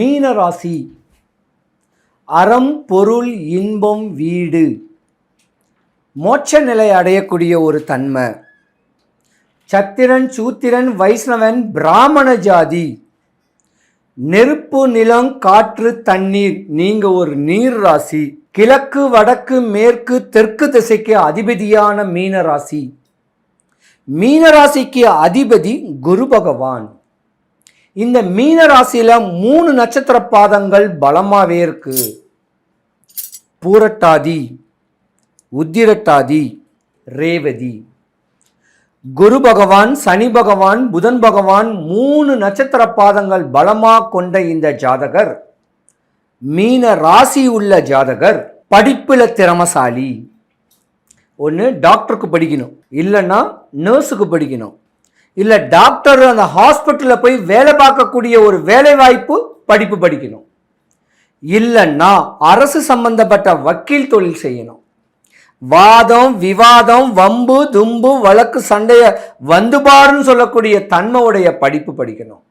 மீன ராசி அறம் பொருள் இன்பம் வீடு. மோட்ச நிலை அடையக்கூடிய ஒரு தன்மை. சத்திரன் சூத்திரன் வைஷ்ணவன் பிராமண ஜாதி. நெருப்பு நிலம் காற்று தண்ணீர். நீங்க ஒரு நீர் ராசி கிழக்கு வடக்கு மேற்கு தெற்கு திசைக்கு அதிபதியான மீன ராசி மீன ராசிக்கு அதிபதி குரு பகவான். இந்த மீன ராசியில மூணு நட்சத்திர பாதங்கள் பலமாவே இருக்கு. பூரட்டாதி உத்திரட்டாதி ரேவதி. குரு பகவான் சனி பகவான் புதன் பகவான் மூணு நட்சத்திர பாதங்கள் பலமா கொண்ட இந்த ஜாதகர் மீன ராசி உள்ள ஜாதகர் படிப்பில் திறமசாலி. ஒன்று டாக்டருக்கு படிக்கணும். இல்லைன்னா நர்ஸுக்கு படிக்கணும். இல்லை டாக்டர் அந்த ஹாஸ்பிட்டலில் போய் வேலை பார்க்கக்கூடிய ஒரு வேலை வாய்ப்பு படிப்பு படிக்கணும். இல்லைன்னா அரசு சம்பந்தப்பட்ட வக்கீல் தொழில் செய்யணும். வாதம் விவாதம் வம்பு தும்பு வழக்கு சண்டைய வந்து பாருன்னு சொல்லக்கூடிய தன்மையுடைய படிப்பு படிக்கணும்.